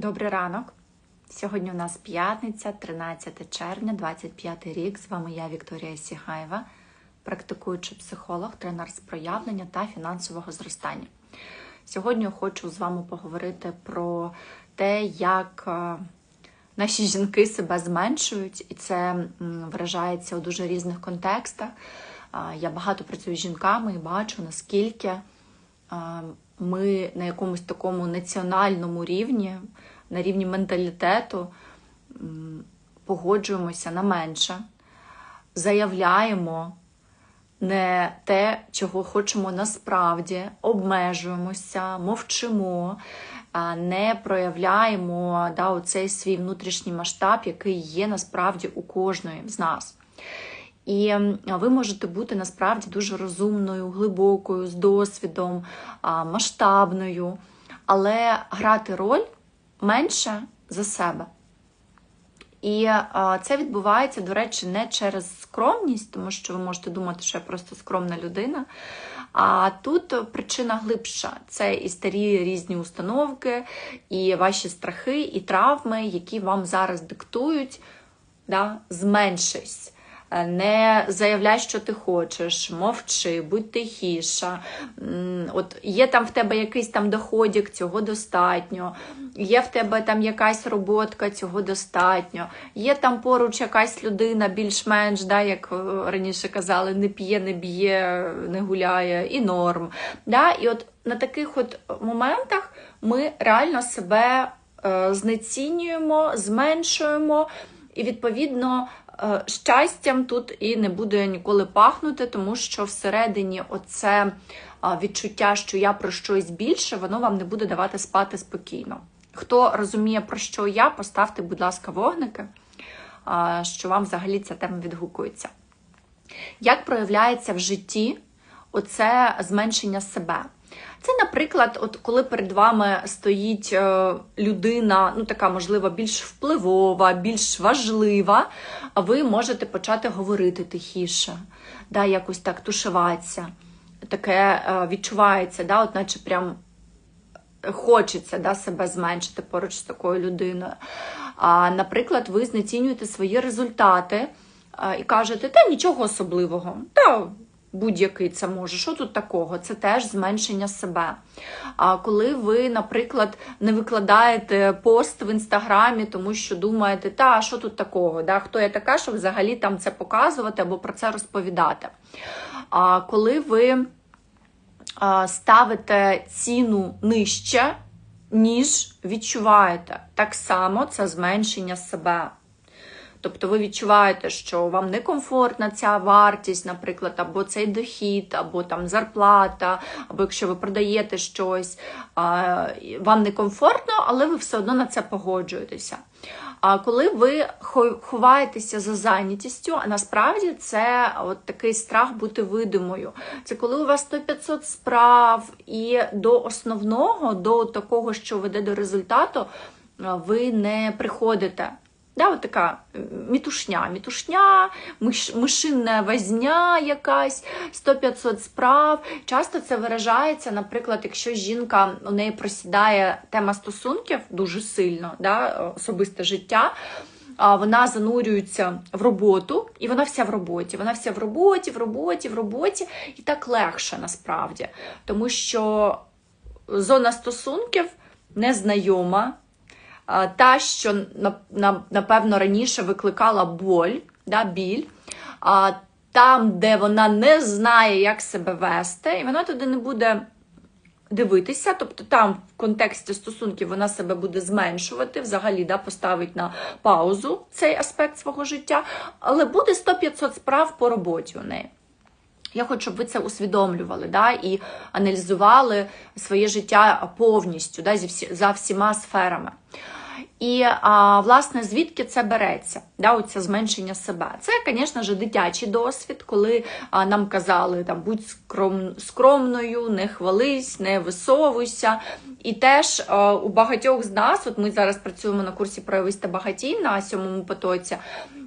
Добрий ранок. Сьогодні у нас п'ятниця, 13 червня, 25 рік. З вами я, Вікторія Сігаєва, практикуючий психолог, тренер з проявлення та фінансового зростання. Сьогодні я хочу з вами поговорити про те, як е, наші жінки себе зменшують, і це виражається у дуже різних контекстах. Я багато працюю з жінками і бачу, наскільки ми на якомусь такому національному рівні, на рівні менталітету погоджуємося на менше, заявляємо не те, чого хочемо насправді, обмежуємося, мовчимо, не проявляємо да, оцей свій внутрішній масштаб, який є насправді у кожної з нас. І ви можете бути насправді дуже розумною, глибокою, з досвідом, масштабною, але грати роль менше за себе. І а, це відбувається, до речі, не через скромність, тому що ви можете думати, що я просто скромна людина. А тут причина глибша: це і старі різні установки, і ваші страхи, і травми, які вам зараз диктують, да, зменшись. Не заявляй, що ти хочеш, мовчи, будь тихіша. От є там в тебе якийсь там доходік, цього достатньо. Є в тебе там якась роботка, цього достатньо. Є там поруч якась людина, більш-менш, да, як е, раніше казали, не п'є, не б'є, не гуляє, і норм. Да? І от на таких от моментах ми реально себе е, знецінюємо, зменшуємо, і відповідно. е, Щастям тут і не буде ніколи пахнути, тому що всередині оце відчуття, що я про щось більше, воно вам не буде давати спати спокійно. Хто розуміє, про що я, поставте, будь ласка, вогники, що вам взагалі ця тема відгукується. Як проявляється в житті оце зменшення себе? Це, наприклад, от коли перед вами стоїть е, людина, ну така, можливо, більш впливова, більш важлива, ви можете почати говорити тихіше, да, якось так тушуватися. Таке е, відчувається, да, от наче прям хочеться да, себе зменшити поруч з такою людиною. А, наприклад, ви знецінюєте свої результати а, і кажете, та нічого особливого, та будь-який це може, що тут такого? Це теж зменшення себе. А коли ви, наприклад, не викладаєте пост в інстаграмі, тому що думаєте, та що тут такого? Да? Хто я така, щоб взагалі там це показувати або про це розповідати? А коли ви ставите ціну нижче, ніж відчуваєте. Так само це зменшення себе. Тобто ви відчуваєте, що вам некомфортна ця вартість, наприклад, або цей дохід, або там зарплата, або якщо ви продаєте щось, вам некомфортно, але ви все одно на це погоджуєтеся. А коли ви ховаєтеся за зайнятістю, а насправді це от такий страх бути видимою. Це коли у вас 100-500 справ, і до основного, до такого, що веде до результату, ви не приходите. Да, от така е, мітушня, мітушня, миш, мишинна возня якась, 100-500 справ. Часто це виражається, наприклад, якщо жінка у неї просідає тема стосунків дуже сильно, да, особисте життя. Вона занурюється в роботу, і вона вся в роботі. Вона вся в роботі, в роботі, в роботі, і так легше насправді. Тому що зона стосунків незнайома, та, що на- на- напевно раніше викликала боль, да, біль, там, де вона не знає, як себе вести, і вона туди не буде дивитися, тобто там в контексті стосунків вона себе буде зменшувати, взагалі да, поставить на паузу цей аспект свого життя, але буде 100-500 справ по роботі у неї. Я хочу, щоб ви це усвідомлювали да, і аналізували своє життя повністю да, за всіма сферами. І а, власне, звідки це береться? Да, оце зменшення себе. Це, звісно ж, дитячий досвід, коли а, нам казали там будь скром, скромною, не хвались, не висовуйся. І теж а, у багатьох з нас, от ми зараз працюємо на курсі проявиста багатій на сьомому потоці.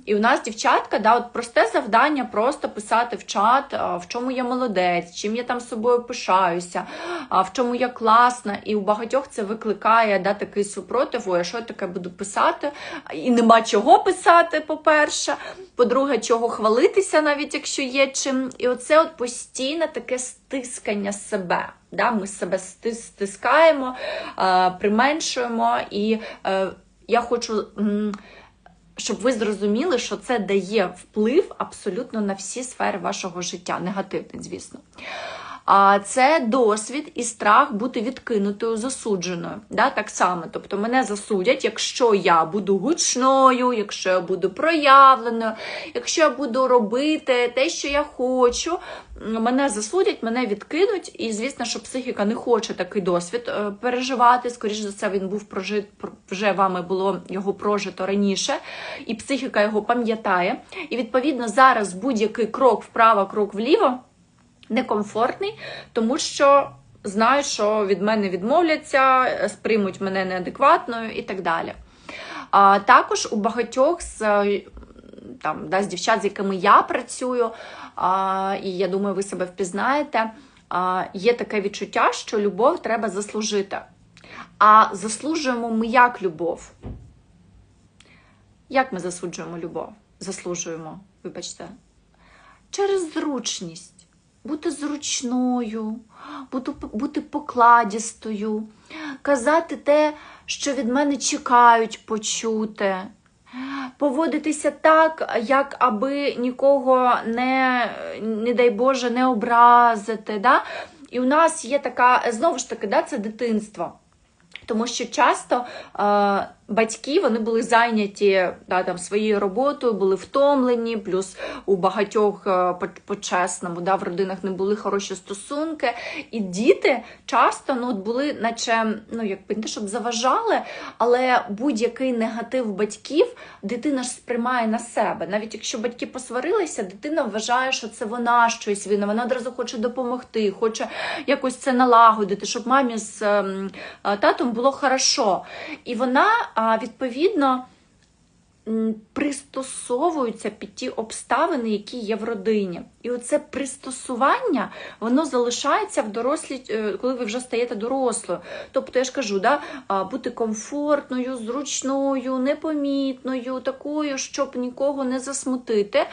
І у нас дівчатка, да, от просте завдання просто писати в чат, в чому я молодець, чим я там собою пишаюся, в чому я класна. І у багатьох це викликає да, такий супротив, ой, а що таке буду писати? І нема чого писати, по-перше. По-друге, чого хвалитися, навіть якщо є чим. І оце от постійне таке стискання себе. Да? Ми себе стискаємо, применшуємо. І е, я хочу. Щоб ви зрозуміли, що це дає вплив абсолютно на всі сфери вашого життя, негативний, звісно. А це досвід і страх бути відкинутою, засудженою. Да, так само. Тобто мене засудять, якщо я буду гучною, якщо я буду проявленою, якщо я буду робити те, що я хочу, мене засудять, мене відкинуть. І звісно, що психіка не хоче такий досвід е, переживати. Скоріше за це, він був прожит, вже вами було його прожито раніше, і психіка його пам'ятає. І відповідно зараз будь-який крок вправо, крок вліво некомфортний, тому що знають, що від мене відмовляться, е, сприймуть мене неадекватною і так далі. А також у багатьох з е, там, да, з дівчат, з якими я працюю, а, і я думаю, ви себе впізнаєте, а, є таке відчуття, що любов треба заслужити. А заслужуємо ми як любов? Як ми засуджуємо любов? Заслужуємо, вибачте, через зручність. Бути зручною, бути, покладістою, казати те, що від мене чекають почути, поводитися так, як аби нікого не, не дай Боже, не образити. Да? І у нас є така, знову ж таки, да, це дитинство. Тому що часто е, батьки вони були зайняті да, там, своєю роботою, були втомлені, плюс у багатьох е, по- по-чесному да, в родинах не були хороші стосунки. І діти часто ну, були, наче ну, якби не щоб заважали, але будь-який негатив батьків дитина ж сприймає на себе. Навіть якщо батьки посварилися, дитина вважає, що це вона щось винна, вона одразу хоче допомогти, хоче якось це налагодити, щоб мамі з ем, е, татом було хорошо. І вона а, відповідно м, пристосовується під ті обставини, які є в родині. І оце пристосування воно залишається в дорослі, е, коли ви вже стаєте дорослою. Тобто, я ж кажу, да, бути комфортною, зручною, непомітною, такою, щоб нікого не засмутити.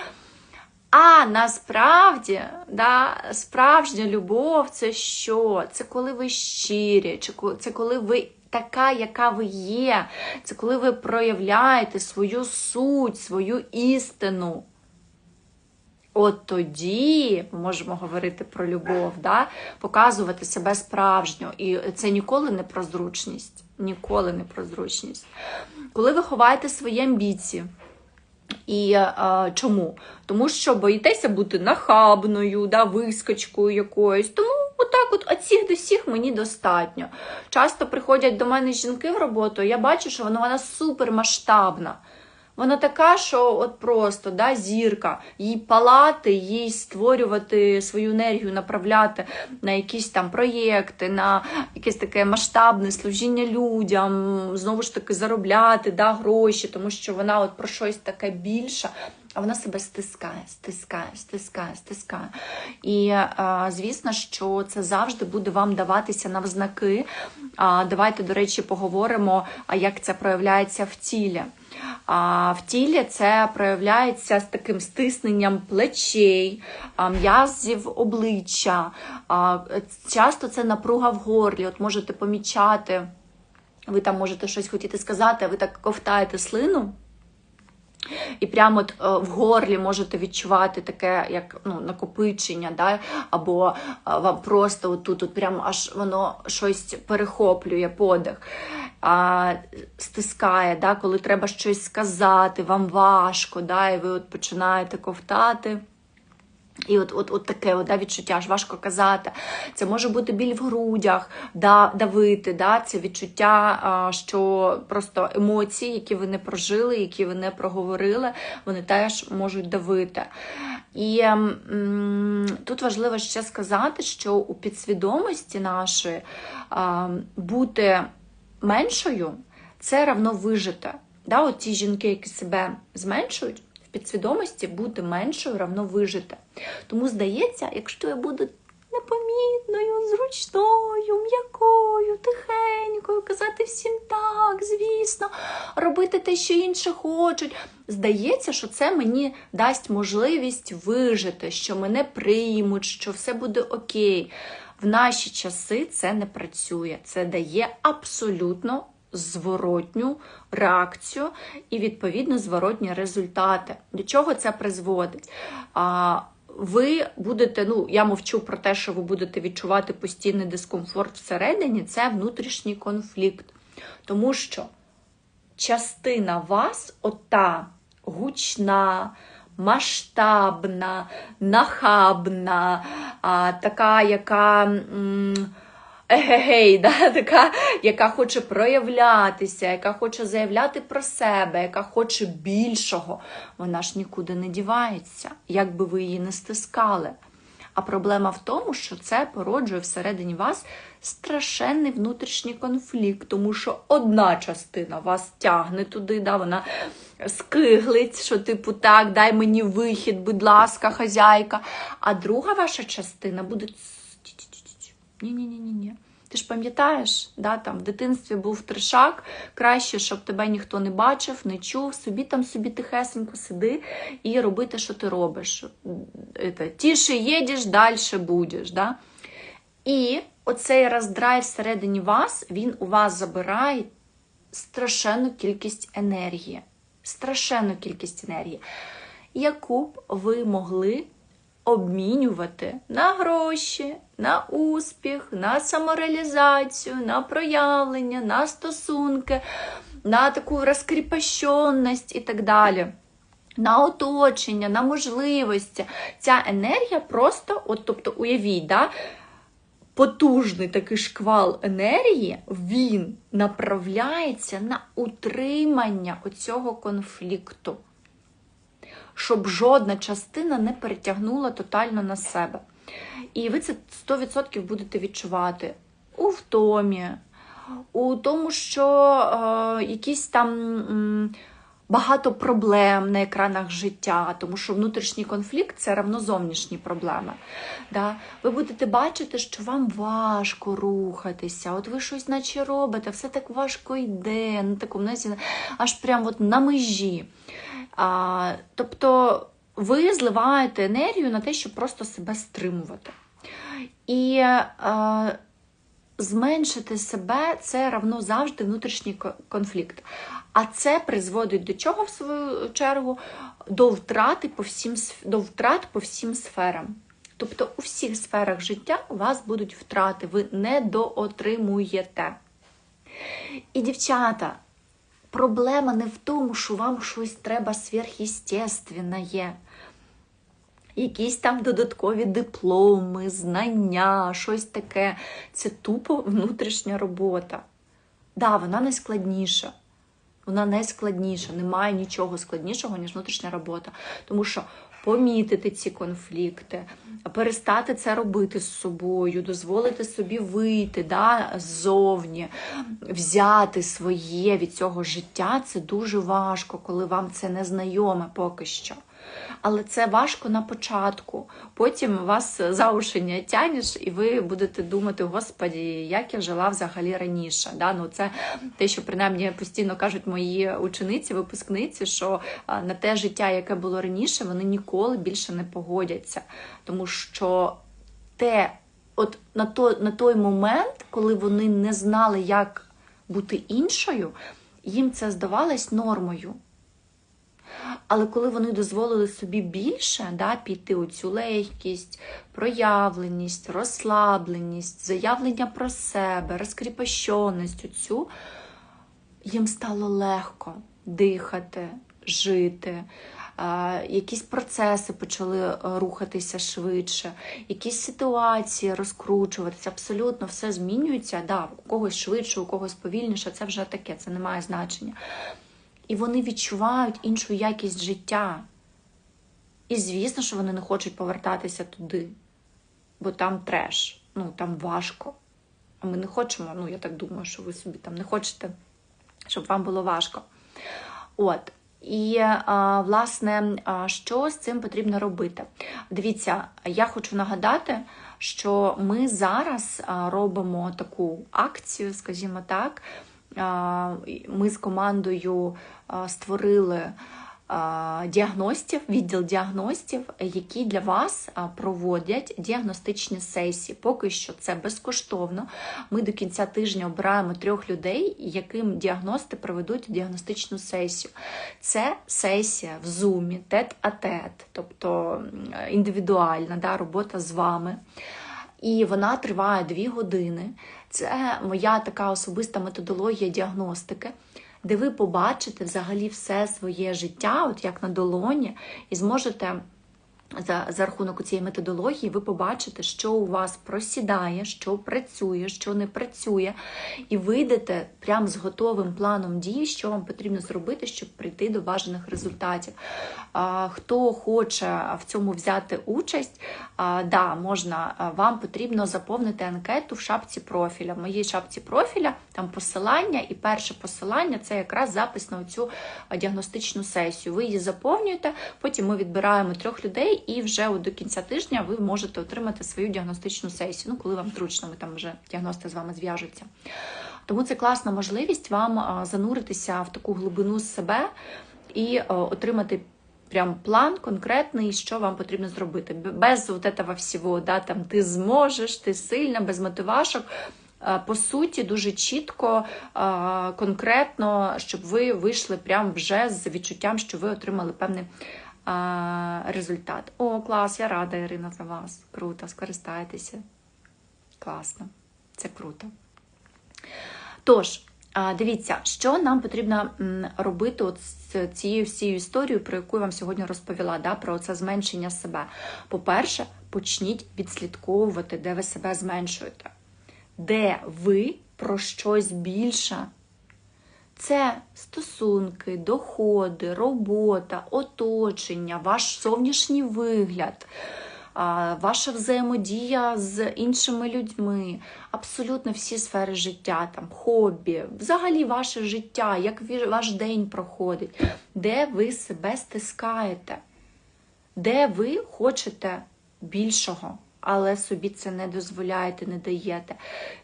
А насправді, да, справжня любов це що? Це коли ви щирі, це коли ви така, яка ви є, це коли ви проявляєте свою суть, свою істину. От тоді ми можемо говорити про любов, да? показувати себе справжньо. І це ніколи не про зручність. Ніколи не про зручність. Коли ви ховаєте свої амбіції, і е, чому? Тому що боїтеся бути нахабною, да, вискочкою якоюсь. Тому от всіх до всіх мені достатньо. Часто приходять до мене жінки в роботу, я бачу, що вона, вона супермасштабна. Вона така, що от просто да, зірка, їй палати, їй створювати свою енергію, направляти на якісь там проєкти, на якесь таке масштабне служіння людям, знову ж таки заробляти да, гроші, тому що вона от про щось таке більше. А вона себе стискає, стискає, стискає, стискає. І е, звісно, що це завжди буде вам даватися навзнаки. Давайте, до речі, поговоримо, як це проявляється в тілі. А в тілі це проявляється з таким стисненням плечей, м'язів обличчя. Часто це напруга в горлі. От можете помічати, ви там можете щось хотіти сказати, а ви так ковтаєте слину. І прямо от, е, в горлі можете відчувати таке, як ну, накопичення, да? або е, вам просто отут от прямо аж воно щось перехоплює подих, а, стискає, да? коли треба щось сказати, вам важко, да? і ви от починаєте ковтати. І от, от, от таке от, да, відчуття аж важко казати. Це може бути біль в грудях, да, давити. Да, це відчуття, а, що просто емоції, які ви не прожили, які ви не проговорили, вони теж можуть давити. І м, тут важливо ще сказати, що у підсвідомості нашої а, бути меншою це равно вижити. Да, от ті жінки, які себе зменшують підсвідомості бути меншою равно вижити. Тому здається, якщо я буду непомітною, зручною, м'якою, тихенькою, казати всім так, звісно, робити те, що інші хочуть. Здається, що це мені дасть можливість вижити, що мене приймуть, що все буде окей. В наші часи це не працює. Це дає абсолютно зворотню реакцію і, відповідно, зворотні результати. До чого це призводить? Ви будете, ну я мовчу про те, що ви будете відчувати постійний дискомфорт всередині, це внутрішній конфлікт. Тому що частина вас, ота гучна, масштабна, нахабна, а, така, яка. М егегей, да, така, яка хоче проявлятися, яка хоче заявляти про себе, яка хоче більшого, вона ж нікуди не дівається, як би ви її не стискали. А проблема в тому, що це породжує всередині вас страшенний внутрішній конфлікт, тому що одна частина вас тягне туди, да, вона скиглить, що, типу, так, дай мені вихід, будь ласка, хазяйка. А друга ваша частина буде ні-ні-ні. ні Ти ж пам'ятаєш, да, там в дитинстві був тришак, краще, щоб тебе ніхто не бачив, не чув, собі там собі тихесенько сиди і роби те, що ти робиш. Тіше їдеш, далі будеш. Да? І оцей роздрай всередині вас, він у вас забирає страшенну кількість енергії. Страшенну кількість енергії, яку б ви могли обмінювати на гроші, на успіх, на самореалізацію, на проявлення, на стосунки, на таку розкріпощеність і так далі. На оточення, на можливості. Ця енергія просто, от, тобто, уявіть, да, потужний такий шквал енергії, він направляється на утримання оцього конфлікту щоб жодна частина не перетягнула тотально на себе. І ви це 100% будете відчувати у втомі, у тому, що е, якісь там. Багато проблем на екранах життя, тому що внутрішній конфлікт це равно зовнішні проблеми. Да? Ви будете бачити, що вам важко рухатися, от ви щось наче робите, все так важко йде, на такому аж прямо от на межі. А, Тобто ви зливаєте енергію на те, щоб просто себе стримувати. І а, зменшити себе це равно завжди внутрішній конфлікт. А це призводить до чого, в свою чергу? До втрати по всім, до втрат по всім сферам. Тобто у всіх сферах життя у вас будуть втрати, ви не доотримуєте. І, дівчата, Проблема не в тому, що вам щось треба сверхъестественне. Якісь там додаткові дипломи, знання, щось таке. Це тупо внутрішня робота. Так, да, вона найскладніша. Вона найскладніша. Немає нічого складнішого, ніж внутрішня робота. Тому що помітити ці конфлікти, перестати це робити з собою, дозволити собі вийти да, ззовні, взяти своє від цього життя. Це дуже важко, коли вам це не знайоме поки що але це важко на початку. Потім вас за уші не тянеш, і ви будете думати, господі, як я жила взагалі раніше. Да? Ну, Це те, що принаймні постійно кажуть мої учениці, випускниці, що на те життя, яке було раніше, вони ніколи більше не погодяться. Тому що те, от на той, на той момент, коли вони не знали, як бути іншою, їм це здавалось нормою. Але коли вони дозволили собі більше да, піти у цю легкість, проявленість, розслабленість, заявлення про себе, розкріпощеність оцю, їм стало легко дихати, жити. Якісь процеси почали рухатися швидше, якісь ситуації розкручуватися, абсолютно все змінюється. Да, У когось швидше, у когось повільніше, це вже таке, це не має значення і вони відчувають іншу якість життя. І звісно, що вони не хочуть повертатися туди, бо там треш, ну там важко. А ми не хочемо, ну я так думаю, що ви собі там не хочете, щоб вам було важко. От. І, власне, що з цим потрібно робити? Дивіться, я хочу нагадати, що ми зараз робимо таку акцію, скажімо так. Ми з командою створили діагностів, відділ діагностів, які для вас проводять діагностичні сесії. Поки що це безкоштовно. Ми до кінця тижня обираємо трьох людей, яким діагности проведуть діагностичну сесію. Це сесія в зумі, тет-а-тет, тобто індивідуальна да, робота з вами. І вона триває дві години. Це моя така особиста методологія діагностики, де ви побачите взагалі все своє життя, от як на долоні, і зможете за, за рахунок цієї методології ви побачите, що у вас просідає, що працює, що не працює, і вийдете прямо з готовим планом дій, що вам потрібно зробити, щоб прийти до бажаних результатів. А, Хто хоче в цьому взяти участь, а, да, можна, вам потрібно заповнити анкету в шапці профіля. В моїй шапці профіля там посилання, і перше посилання це якраз запис на цю діагностичну сесію. Ви її заповнюєте, потім ми відбираємо трьох людей, і вже до кінця тижня ви можете отримати свою діагностичну сесію. Ну, коли вам зручно, ми там вже діагности з вами зв'яжуться. Тому це класна можливість вам зануритися в таку глибину себе і отримати прям план конкретний, що вам потрібно зробити. Без вот этого всього, да, там ти зможеш, ти сильна, без мотивашок. А, По суті, дуже чітко, конкретно, щоб ви вийшли прям вже з відчуттям, що ви отримали певний результат. О, клас, я рада, Ірина, за вас. Круто, скористайтеся. Класно, це круто. Тож, дивіться, що нам потрібно робити от з цією всією історією, про яку я вам сьогодні розповіла, да, про це зменшення себе. По-перше, почніть відслідковувати, де ви себе зменшуєте, де ви про щось більше. Це стосунки, доходи, робота, оточення, ваш зовнішній вигляд, ваша взаємодія з іншими людьми, абсолютно всі сфери життя, там, хобі, взагалі ваше життя, як ваш день проходить, де ви себе стискаєте, де ви хочете більшого. Але собі це не дозволяєте, не даєте.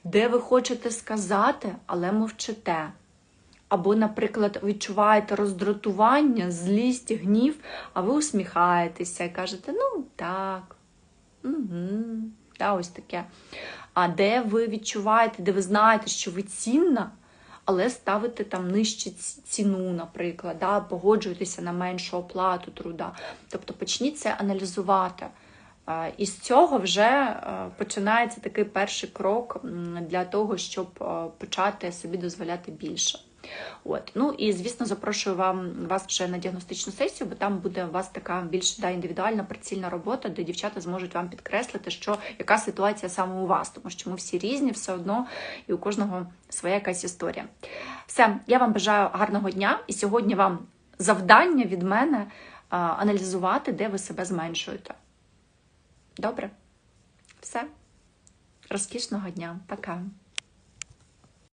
Де ви хочете сказати, але мовчите. Або, наприклад, відчуваєте роздратування, злість, гнів, а ви усміхаєтеся і кажете, ну так, угу, да, ось таке. А де ви відчуваєте, де ви знаєте, що ви цінна, але ставите там нижче ціну, наприклад, да, погоджуєтеся на меншу оплату труда. Тобто почніть це аналізувати. І з цього вже е, починається такий перший крок для того, щоб е, почати собі дозволяти більше. От. Ну і звісно, запрошую вам вас вже на діагностичну сесію, бо там буде у вас така більш да, індивідуальна прицільна робота, де дівчата зможуть вам підкреслити, що яка ситуація саме у вас, тому що ми всі різні, все одно, і у кожного своя якась історія. Все, я вам бажаю гарного дня, і сьогодні вам завдання від мене аналізувати, де ви себе зменшуєте. Добре? Все. Розкішного дня. Пока.